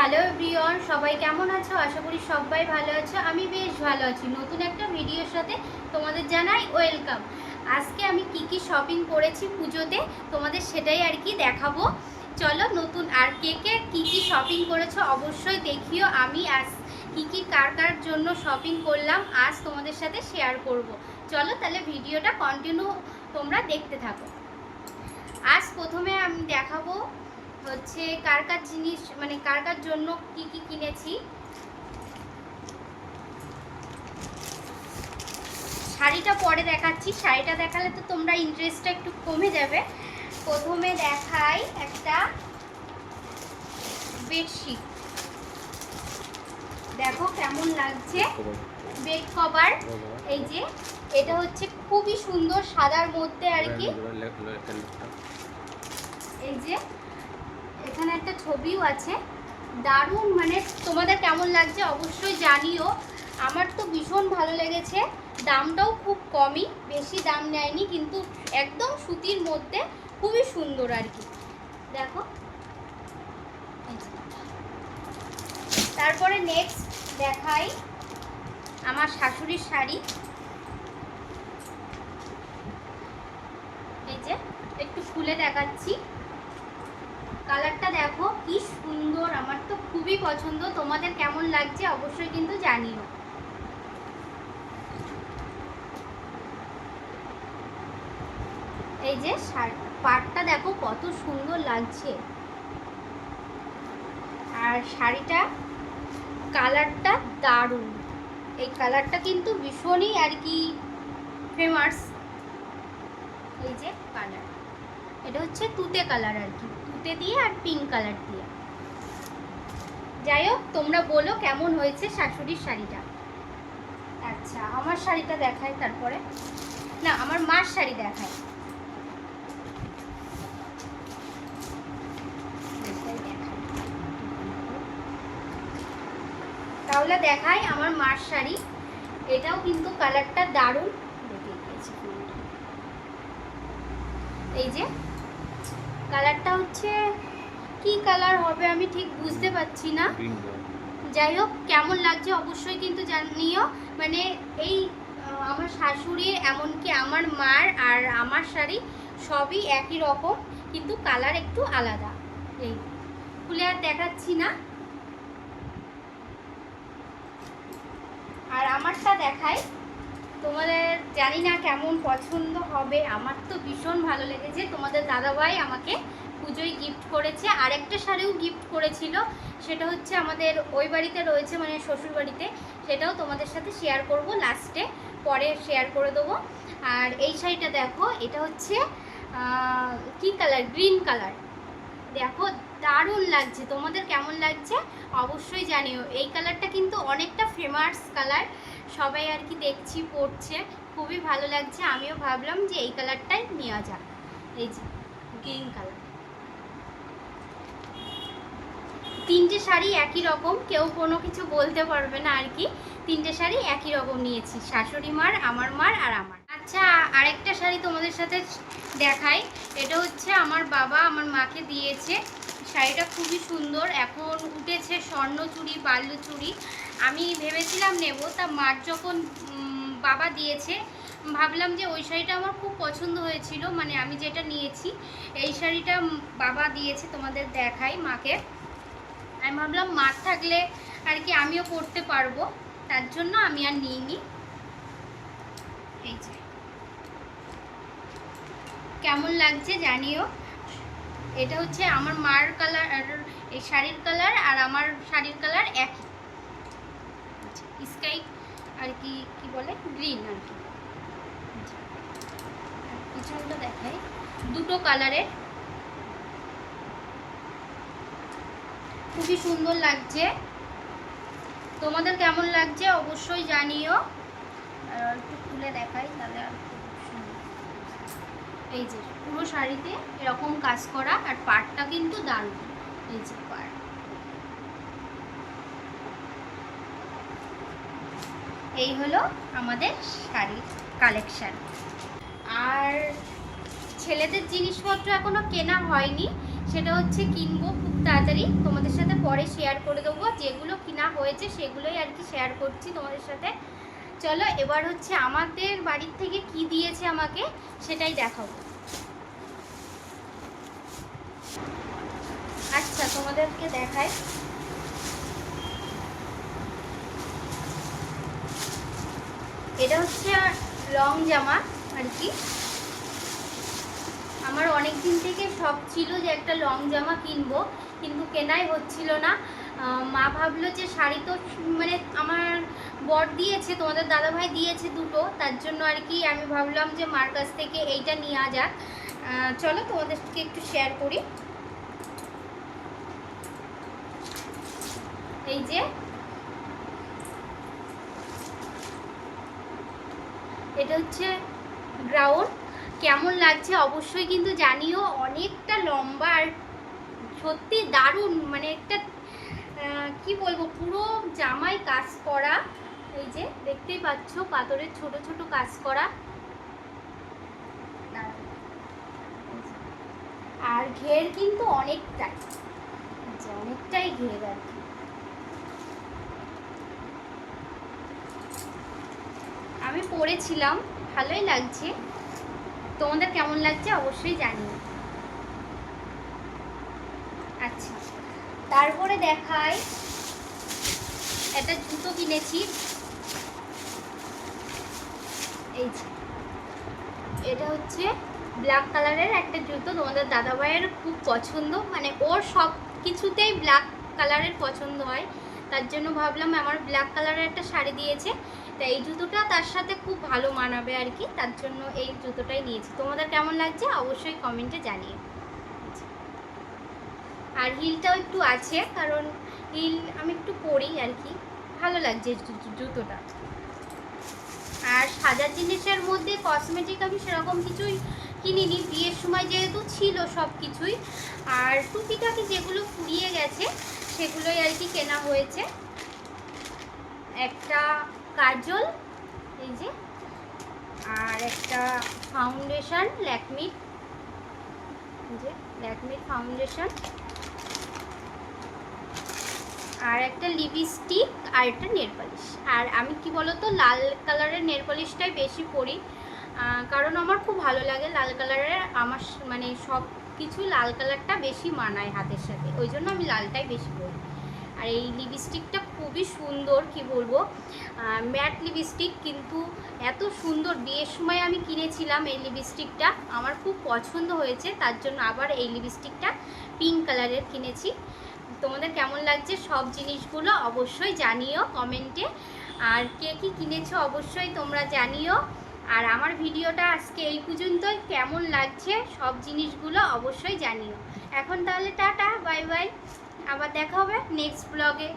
Hello everyone সবাই কেমন আছো? আশা করি সবাই ভালো আছো। আমি বেশ ভালো আছি। নতুন একটা ভিডিওর সাথে তোমাদের জানাই ওয়েলকাম আজকে আমি কি কি শপিং করেছি পুজোতে, তোমাদের সেটাই আর কি দেখাবো। চলো নতুন আর কে কে কী কী শপিং করেছ অবশ্যই দেখিও। আমি আজ কী কী কার কার জন্য শপিং করলাম, আজ তোমাদের সাথে শেয়ার করব। চলো তাহলে ভিডিওটা কন্টিনিউ তোমরা দেখতে থাকো। আজ প্রথমে আমি দেখাবো হচ্ছে কার কার জিনিস মানে কার কার জন্য কি কি কিনেছি? শাড়িটা পরে দেখাচ্ছি। শাড়িটা দেখালে তো তোমরা ইন্টারেস্টটা একটু কমে যাবে। প্রথমে দেখাই একটা বেডশিট দেখো কেমন লাগছে। বেড কভার এই যে এটা হচ্ছে খুবই সুন্দর সাদার মধ্যে আর কি। এই যে এখানে একটা ছবিও আছে। দারুণ মানে তোমাদের কেমন লাগছে অবশ্যই জানিও। আমার তো ভীষণ ভালো লেগেছে। দামটাও খুব কমই, বেশি দাম নেয়নি, কিন্তু একদম সুতির মধ্যে খুবই সুন্দর আর কি। দেখো। তারপরে নেক্সট দেখাই আমার শাশুড়ির শাড়ি। এই যে, একটু খুলে দেখাচ্ছি। কালারটা দেখো, কি সুন্দর। আমার তো খুবই পছন্দ। তোমাদের কেমন লাগছে অবশ্যই কিন্তু জানিও। এই যে পাটটা দেখো কত সুন্দর লাগছে। আর শাড়িটা, কালারটা দারুণ। এই কালারটা কিন্তু ভীষণই আর কি ফেমাস এই যে কালার। এটা হচ্ছে তুতে কালার আর কি। তুতে দিয়ে আর পিঙ্ক কালার দিয়ে। যাই হোক তোমরা বলো কেমন হয়েছে শাশুড়ির শাড়িটা। আচ্ছা আমার শাড়িটা দেখায় তারপরে। না, আমার মার শাড়ি দেখায় তাহলে দেখাই আমার মার শাড়ি। এটাও কিন্তু কালারটা দারুণ। এই যে কালারটা হচ্ছে কি কালার হবে আমি ঠিক বুঝতে পারছি না। যাই হোক কেমন লাগছে অবশ্যই কিন্তু জানিও। মানে এই আমার শাশুড়ি এমনকি আমার মার আর আমার শাড়ি সবই একই রকম কিন্তু কালার একটু আলাদা। এই খুলে আর দেখাচ্ছি না। আর আমারটা দেখাই। তোমাদের জানি না কেমন পছন্দ হবে। আমার তো ভীষণ ভালো লেগেছে। তোমাদের দাদাভাই আমাকে পুজোয় গিফট করেছে। আর একটা শাড়িও গিফট করেছিল। সেটা হচ্ছে আমাদের ওই বাড়িতে রয়েছে মানে শ্বশুর বাড়িতে। সেটাও তোমাদের সাথে শেয়ার করব লাস্টে পরে শেয়ার করে দেবো। আর এই শাড়িটা দেখো, এটা হচ্ছে কি কালার গ্রিন কালার দেখো, দারুণ লাগছে। তোমাদের কেমন লাগছে? অবশ্যই জানিও। এই কালারটা কিন্তু অনেকটা ফেমাস কালার সবাই আর কি দেখছি পড়ছে খুবই ভালো লাগছে। আমিও ভাবলাম যে এই কালারটাই নেওয়া যাক। এই যে, গ্রিন কালার। তিনটে শাড়ি একই রকম, কেউ কোনো কিছু বলতে পারবে না আর কি তিনটে শাড়ি একই রকম নিয়েছি, শাশুড়ি মার, আমার মার আর আমার। আচ্ছা আরেকটা শাড়ি তোমাদের সাথে দেখাই। এটা হচ্ছে আমার বাবা আমার মাকে দিয়েছে। শাড়িটা খুবই সুন্দর, এখন উঠেছে স্বর্ণ স্বর্ণচুরি বাল্যচুরি আমি ভেবেছিলাম নেব, তা মার যখন বাবা দিয়েছে। ভাবলাম যে ওই শাড়িটা আমার খুব পছন্দ হয়েছিল মানে আমি যেটা নিয়েছি, এই শাড়িটা বাবা দিয়েছে তোমাদের দেখাই মাকে। আমি ভাবলাম মার থাকলে আর কি আমিও পড়তে পারব, তার জন্য আমি আর নিইনি। এই যে। কেমন লাগছে জানিও? এটা হচ্ছে আমার মার কালার এই শাড়ির কালার আর আমার শাড়ির কালার একই। স্কাই আর কি কি বলে? গ্রিন আর কি। পিছনটা দেখাই। দুটো কালারের। খুবই সুন্দর লাগছে। তোমাদের কেমন লাগছে অবশ্যই জানিও। একটু খুলে দেখাই, তাহলে আর। এই যে, পুরো শাড়িতে এরকম কাজ করা, আর পাটটা কিন্তু দারুণ। এই যে পাট। এই হলো আমাদের শাড়ির কালেকশান আর ছেলেদের জিনিসপত্র এখনও কেনা হয়নি, সেটা হচ্ছে কিনবো খুব তাড়াতাড়ি। তোমাদের সাথে পরে শেয়ার করে দেবো, যেগুলো কিনা হয়েছে সেগুলোই আর কি শেয়ার করছি তোমাদের সাথে। চলো, এবার হচ্ছে আমাদের বাড়ির থেকে কি দিয়েছে আমাকে সেটাই দেখাবো। আচ্ছা তোমাদেরকে দেখায় এটা হচ্ছে লং জামা আর কি। আমার অনেক দিন থেকে শখ ছিল যে একটা লং জামা কিনবো, কিন্তু কেনাই হচ্ছিল না। মা ভাবলো যে শাড়ি তো মানে আমার বর দিয়েছে, তোমাদের দাদাভাই দিয়েছে দুটো, তার জন্য আর কি আমি ভাবলাম যে মার কাছ থেকে এইটা নেওয়া যাক। চলো তোমাদেরকে একটু শেয়ার করি। এই যে এটা হচ্ছে গ্রাউন্ড কেমন লাগছে অবশ্যই কিন্তু জানিও, অনেকটা লম্বা আর সত্যি দারুণ মানে একটা কি বলব, পুরো জামাই কাজ করা। এই যে দেখতেই পাচ্ছ, পাথরের ছোট ছোট কাজ করা। আর ঘের কিন্তু অনেকটাই অনেকটাই ঘের আর কি আমি পরেছিলাম ভালোই লাগছে। তোমাদের কেমন লাগছে অবশ্যই জানিও। আচ্ছা তারপরে দেখাই, একটা জুতো কিনেছি। এই এটা হচ্ছে ব্ল্যাক কালারের একটা জুতো, তোমাদের দাদাভাইয়ের খুব পছন্দ। মানে ওর সব কিছুতেই ব্ল্যাক কালারের পছন্দ হয়। তার জন্য ভাবলাম আমার ব্ল্যাক কালারের একটা শাড়ি দিয়েছে। তা এই জুতোটা তার সাথে খুব ভালো মানাবে আর কি, তার জন্য এই জুতোটাই নিয়েছি। তোমাদের কেমন লাগছে অবশ্যই কমেন্টে জানিয়ে আর হিলটাও একটু আছে, কারণ হিল আমি একটু পরি আর কি, ভালো লাগছে জুতোটা। আর সাজার জিনিসের মধ্যে কসমেটিক আমি সেরকম কিছুই কিনিনি, বিয়ের সময় যেহেতু ছিল সব কিছুই। আর টুকিটাকি যেগুলো ফুরিয়ে গেছে, সেগুলোই আর কি কেনা হয়েছে। একটা কাজল, এই যে, আর একটা ফাউন্ডেশন ল্যাকমির যে, ল্যাকমির ফাউন্ডেশন আর একটা লিপস্টিক আর একটা নেল পালিশ আর আমি কি বলতো, লাল কালারের নেল পালিশটাই বেশি পরি। কারণ আমার খুব ভালো লাগে লাল কালারের আমার মানে সব কিছু লাল কালারটা বেশি মানায় হাতের সাথে। ওই জন্য আমি লালটাই বেশি পরি। আর এই লিপস্টিকটা খুবই সুন্দর, কি বলব? ম্যাট লিপস্টিক কিন্তু এত সুন্দর। বিয়ের সময় আমি কিনেছিলাম এই লিপস্টিকটা আমার খুব পছন্দ হয়েছে, তার জন্য আবার এই লিপস্টিকটা পিঙ্ক কালারের কিনেছি। তোমাদের কেমন লাগছে সব জিনিসগুলো অবশ্যই জানিও কমেন্টে আর কে কী কিনেছো অবশ্যই তোমরা জানিও। আর আমার ভিডিওটা আজকে এই পর্যন্তই। কেমন লাগছে সব জিনিসগুলো অবশ্যই জানিও। এখন তাহলে টাটা, বাই বাই। আবার দেখা হবে নেক্সট ব্লগে